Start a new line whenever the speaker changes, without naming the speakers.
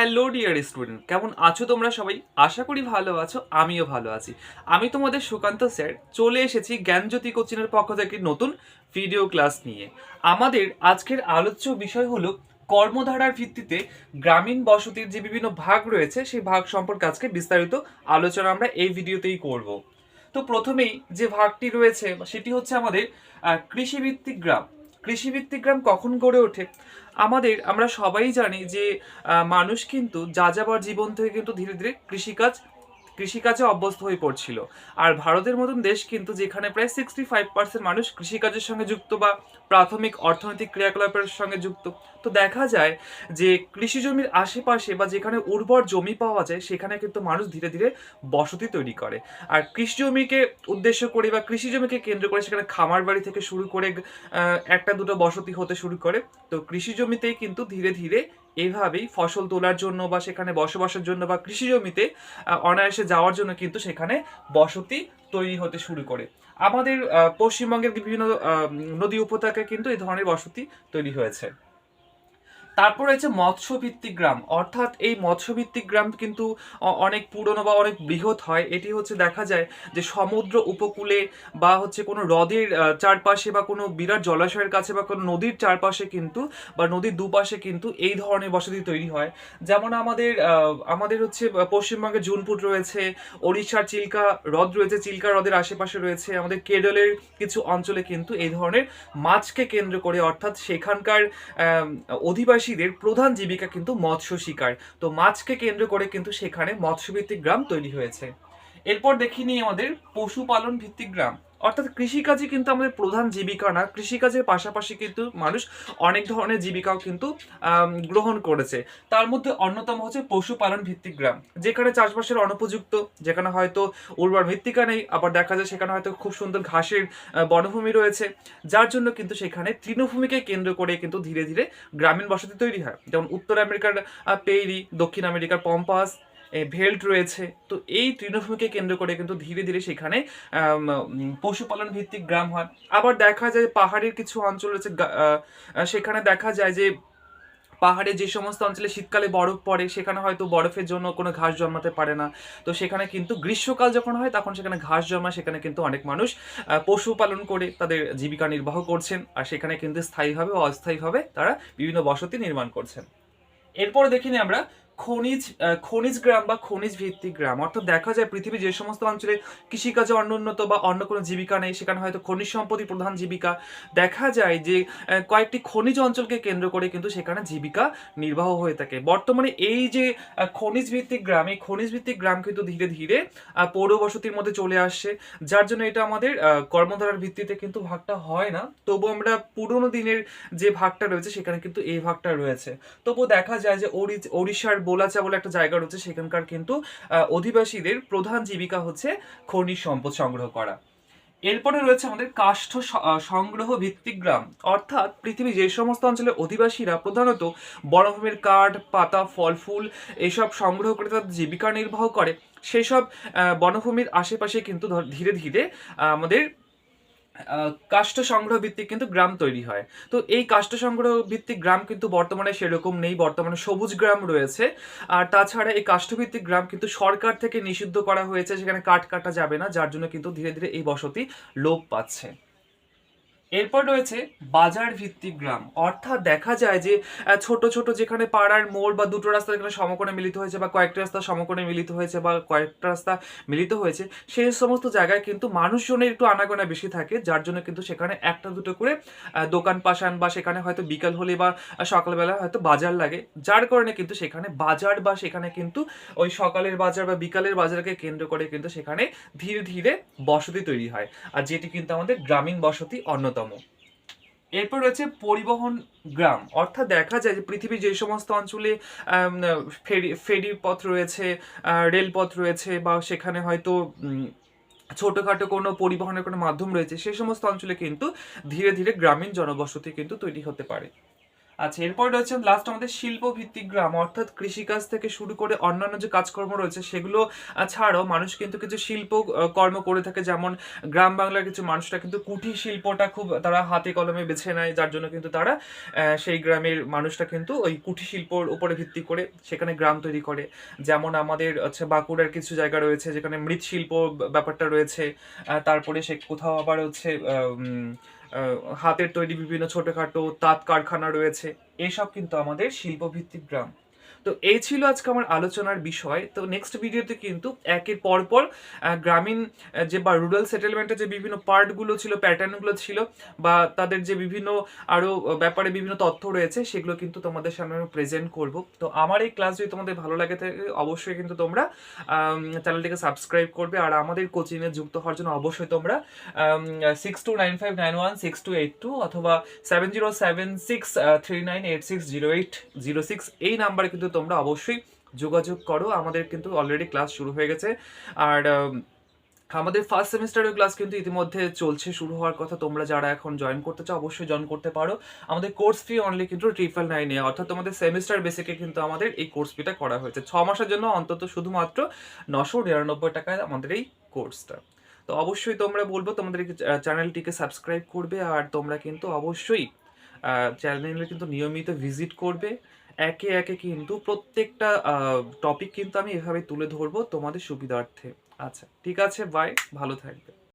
Hello dear student, কেমন আছো তোমরা সবাই? আশা করি ভালো আছো, আমিও ভালো আছি। আমি তোমাদের সুকান্ত স্যার, চলে এসেছি জ্ঞানজ্যোতি কোচিনের পক্ষ থেকে নতুন ভিডিও ক্লাস নিয়ে। আমাদের আজকের আলোচ্য বিষয় হলো কর্মধারার ভিত্তিতে গ্রামীণ বসতির যে বিভিন্ন ভাগ রয়েছে, সেই ভাগ সম্পর্কে আজকে বিস্তারিত আলোচনা আমরা এই ভিডিওতেই করব। তো প্রথমেই যে ভাগটি রয়েছে, সেটি হচ্ছে আমাদের কৃষিভিত্তিক গ্রাম। কৃষিভিত্তিক গ্রাম কখন গড়ে ওঠে? আমাদের, আমরা সবাই জানি যে মানুষ কিন্তু যাযাবর জীবন থেকে কিন্তু ধীরে ধীরে কৃষিকাজ কৃষিকাজে অভ্যস্ত হয়ে পড়ছিল। আর ভারতের মতন দেশ কিন্তু যেখানে প্রায় সিক্সটি ফাইভ পার্সেন্ট মানুষ কৃষিকাজের সঙ্গে যুক্ত বা প্রাথমিক অর্থনৈতিক ক্রিয়াকলাপের সঙ্গে যুক্ত। তো দেখা যায় যে কৃষি জমির আশেপাশে বা যেখানে উর্বর জমি পাওয়া যায়, সেখানে কিন্তু মানুষ ধীরে ধীরে বসতি তৈরি করে। আর কৃষি জমিকে উদ্দেশ্য করে বা কৃষি জমিকে কেন্দ্র করে সেখানে খামার বাড়ি থেকে শুরু করে একটা দুটো বসতি হতে শুরু করে। তো কৃষি জমিতেই কিন্তু ধীরে ধীরে এভাবেই ফসল তোলার জন্য বা সেখানে বসবাসের জন্য বা কৃষি জমিতে অনায়াসে যাওয়ার জন্য কিন্তু সেখানে বসতি তৈরি হতে শুরু করে। আমাদের পশ্চিমবঙ্গের বিভিন্ন নদী উপত্যকায় কিন্তু এই ধরনের বসতি তৈরি হয়েছে। তারপর রয়েছে মৎস্যভিত্তিক গ্রাম। অর্থাৎ এই মৎস্যভিত্তিক গ্রাম কিন্তু অনেক পুরনো বা অনেক বৃহৎ হয়। এটি হচ্ছে দেখা যায় যে সমুদ্র উপকূলে বা হচ্ছে কোনো হ্রদের চারপাশে বা কোনো বিরাট জলাশয়ের কাছে বা কোনো নদীর চারপাশে কিন্তু বা নদীর দুপাশে কিন্তু এই ধরনের বসতি তৈরি হয়। যেমন আমাদের আমাদের হচ্ছে পশ্চিমবঙ্গে জুনপুর রয়েছে ওড়িশার চিল্কা হ্রদ রয়েছে চিল্কা হ্রদের আশেপাশে রয়েছে আমাদের কেরলের কিছু অঞ্চলে কিন্তু এই ধরনের মাছকে কেন্দ্র করে অর্থাৎ সেখানকার আম, অধিবাসীদের প্রধান জীবিকা কিন্তু মৎস্য শিকার। তো মাছকে কেন্দ্র করে কিন্তু সেখানে মৎস্য ভিত্তিক গ্রাম তৈরি হয়েছে। এরপর দেখিনি আমাদের পশুপালন ভিত্তিক গ্রাম। অর্থাৎ কৃষিকাজই কিন্তু আমাদের প্রধান জীবিকা না, কৃষিকাজের পাশাপাশি কিন্তু মানুষ অনেক ধরনের জীবিকাও কিন্তু গ্রহণ করেছে। তার মধ্যে অন্যতম হচ্ছে পশুপালন ভিত্তিক গ্রাম, যেখানে চাষবাসের অনুপযুক্ত, যেখানে হয়তো উর্বর মৃত্তিকা নেই, আবার দেখা যায় সেখানে হয়তো খুব সুন্দর ঘাসের বনভূমি রয়েছে। যার জন্য কিন্তু সেখানে তৃণভূমিকে কেন্দ্র করে কিন্তু ধীরে ধীরে গ্রামীণ বসতি তৈরি হয়। যেমন উত্তর আমেরিকার পেইরি, দক্ষিণ আমেরিকার পম্পাস ভেল্ট রয়েছে। তো এই তৃণভূমিকে কেন্দ্র করে কিন্তু ধীরে ধীরে সেখানে পশুপালন ভিত্তিক গ্রাম হয়। আবার দেখা যায় পাহাড়ের কিছু অঞ্চল রয়েছে সেখানে দেখা যায় যে পাহাড়ে যে সমস্ত অঞ্চলে শীতকালে বরফ পড়ে, সেখানে হয়তো বরফের জন্য কোনো ঘাস জন্মাতে পারে না। তো সেখানে কিন্তু গ্রীষ্মকাল যখন হয়, তখন সেখানে ঘাস জন্মায়, সেখানে কিন্তু অনেক মানুষ পশুপালন করে তাদের জীবিকা নির্বাহ করছেন। আর সেখানে কিন্তু স্থায়ীভাবে অস্থায়ীভাবে তারা বিভিন্ন বসতি নির্মাণ করছেন। এরপরে দেখিনি আমরা খনিজ খনিজ গ্রাম বা খনিজ ভিত্তিক গ্রাম। অর্থাৎ দেখা যায় পৃথিবীর যে সমস্ত অঞ্চলে কৃষিকাজে অনুন্নত বা অন্য কোনো জীবিকা নেই, সেখানে হয়তো খনিজ সম্পত্তি প্রধান জীবিকা। দেখা যায় যে কয়েকটি খনিজ অঞ্চলকে কেন্দ্র করে কিন্তু সেখানে জীবিকা নির্বাহ হয়ে থাকে। বর্তমানে এই যে খনিজ ভিত্তিক গ্রাম, এই খনিজ ভিত্তিক গ্রাম কিন্তু ধীরে ধীরে পৌর বসতির মধ্যে চলে আসছে। যার জন্য এটা আমাদের কর্মধারার ভিত্তিতে কিন্তু ভাগটা হয় না। তবু আমরা পুরোনো দিনের যে ভাগটা রয়েছে, সেখানে কিন্তু এই ভাগটা রয়েছে। তবু দেখা যায় যে ওড়িশার বোলাচা বলে একটা জায়গা রয়েছে, সেখানকার কিন্তু অধিবাসীদের প্রধান জীবিকা হচ্ছে খনিজ সম্পদ সংগ্রহ করা। এরপরে রয়েছে আমাদের কাষ্ঠ সংগ্রহ ভিত্তিক গ্রাম। অর্থাৎ পৃথিবীর যে সমস্ত অঞ্চলের অধিবাসীরা প্রধানত বনভূমির কাঠ, পাতা, ফল, ফুল এইসব সংগ্রহ করে তাদের জীবিকা নির্বাহ করে। সেই সব বনভূমির আশেপাশে কিন্তু ধীরে ধীরে আমাদের কাষ্ঠ সংগ্রহ ভিত্তিক কিন্তু গ্রাম তৈরি হয়। তো এই কাষ্ঠ সংগ্রহ ভিত্তিক গ্রাম কিন্তু বর্তমানে সেরকম নেই, বর্তমানে সবুজ গ্রাম রয়েছে। আর তাছাড়া এই কাষ্ঠভিত্তিক গ্রাম কিন্তু সরকার থেকে নিষিদ্ধ করা হয়েছে, সেখানে কাঠ কাটা যাবে না, যার জন্য কিন্তু ধীরে ধীরে এই বসতি লোপ পাচ্ছে। এরপর রয়েছে বাজার ভিত্তিক গ্রাম। অর্থাৎ দেখা যায় যে ছোট ছোট যেখানে পাড়ার মোড় বা দুটো রাস্তা যেখানে সমকোণে মিলিত হয়েছে বা কয়েকটা রাস্তা সমকোণে মিলিত হয়েছে বা কয়েকটা রাস্তা মিলিত হয়েছে সেই সমস্ত জায়গায় কিন্তু মানুষজনের একটু আনাগোনা বেশি থাকে, যার জন্য কিন্তু সেখানে একটা দুটো করে দোকান পাশান বা সেখানে হয়তো বিকাল হলে বা সকালবেলা হয়তো বাজার লাগে। যার কারণে কিন্তু সেখানে বাজার বা সেখানে কিন্তু ওই সকালের বাজার বা বিকালের বাজারকে কেন্দ্র করে কিন্তু সেখানে ধীরে ধীরে বসতি তৈরি হয়। আর যেটি কিন্তু আমাদের গ্রামীণ বসতি অন্যতম। এরপর রয়েছে পরিবহন গ্রাম। অর্থাৎ দেখা যায় যে পৃথিবীর যে সমস্ত অঞ্চলে ফেরি ফেরি পথ রয়েছে রেলপথ রয়েছে বা সেখানে হয়তো ছোটোখাটো কোনো পরিবহনের কোনো মাধ্যম রয়েছে, সে সমস্ত অঞ্চলে কিন্তু ধীরে ধীরে গ্রামীণ জনবসতি কিন্তু তৈরি হতে পারে। আচ্ছা এরপর রয়েছে লাস্ট আমাদের শিল্প ভিত্তিক গ্রাম, অর্থাৎ কৃষিকাজ থেকে শুরু করে অন্যান্য যে কাজকর্ম রয়েছে, সেগুলো ছাড়াও মানুষ কিন্তু কিছু শিল্প কর্ম করে থাকে, যেমন গ্রাম বাংলার কিছু মানুষরা কিন্তু কুঠির শিল্পটা খুব তারা হাতে কলমে বেছে নেয়, যার জন্য কিন্তু তারা সেই গ্রামের মানুষটা কিন্তু ওই কুঠির শিল্পর উপরে ভিত্তি করে সেখানে গ্রাম তৈরি করে। যেমন আমাদের হচ্ছে বাঁকুড়ার কিছু জায়গা রয়েছে, যেখানে মৃৎশিল্প ব্যাপারটা রয়েছে তারপরে সে কোথাও আবার হচ্ছে হাতের তৈরি বিভিন্ন ছোটখাটো তাঁত কারখানা রয়েছে। এসব কিন্তু আমাদের শিল্পভিত্তিক গ্রাম। তো এই ছিল আজকে আমার আলোচনার বিষয়। তো নেক্সট ভিডিওতে কিন্তু একের পর পর গ্রামীণ যে বা রুরাল সেটেলমেন্টের যে বিভিন্ন পার্টগুলো ছিল প্যাটার্নগুলো ছিল, বা তাদের যে বিভিন্ন আরও ব্যাপারে বিভিন্ন তথ্য রয়েছে, সেগুলো কিন্তু তোমাদের সামনে আমি প্রেজেন্ট করব। তো আমার এই ক্লাস যদি তোমাদের ভালো লাগে থাকে অবশ্যই কিন্তু তোমরা চ্যানেলটিকে সাবস্ক্রাইব করবে। আর আমাদের কোচিংয়ে যুক্ত হওয়ার জন্য অবশ্যই তোমরা six two nine five nine one six two eight two অথবা seven zero seven six three nine eight six zero eight zero six এই নাম্বারে কিন্তু তোমরা অবশ্যই যোগাযোগ করো। আমাদের কিন্তু অলরেডি ক্লাস শুরু হয়ে গেছে। আর আমাদের ফার্স্ট সেমিস্টারের ক্লাস কিন্তু ইতিমধ্যে চলছে, শুরু হওয়ার কথা তোমরা যারা এখন জয়েন করতে চাও অবশ্যই জয়েন করতে পারো। আমাদের কোর্স ফি অনলি কিন্তু ট্রিপল নাইনে অর্থাৎ তোমাদের সেমিস্টার বেসিকে কিন্তু আমাদের এই কোর্স ফিটা করা হয়েছে। ছ মাসের জন্য অন্তত শুধুমাত্র নশো নিরানব্বই টাকায় আমাদের এই কোর্সটা তো অবশ্যই তোমরা বলব, তোমাদের চ্যানেলটিকে সাবস্ক্রাইব করবে। আর তোমরা কিন্তু অবশ্যই চ্যানেলে কিন্তু নিয়মিত ভিজিট করবে। একে একে কিন্তু প্রত্যেকটা টপিক কিন্তু আমি এভাবে তুলে ধরবো তোমাদের সুবিধার্থে। আচ্ছা ঠিক আছে বাই ভালো থাকবে।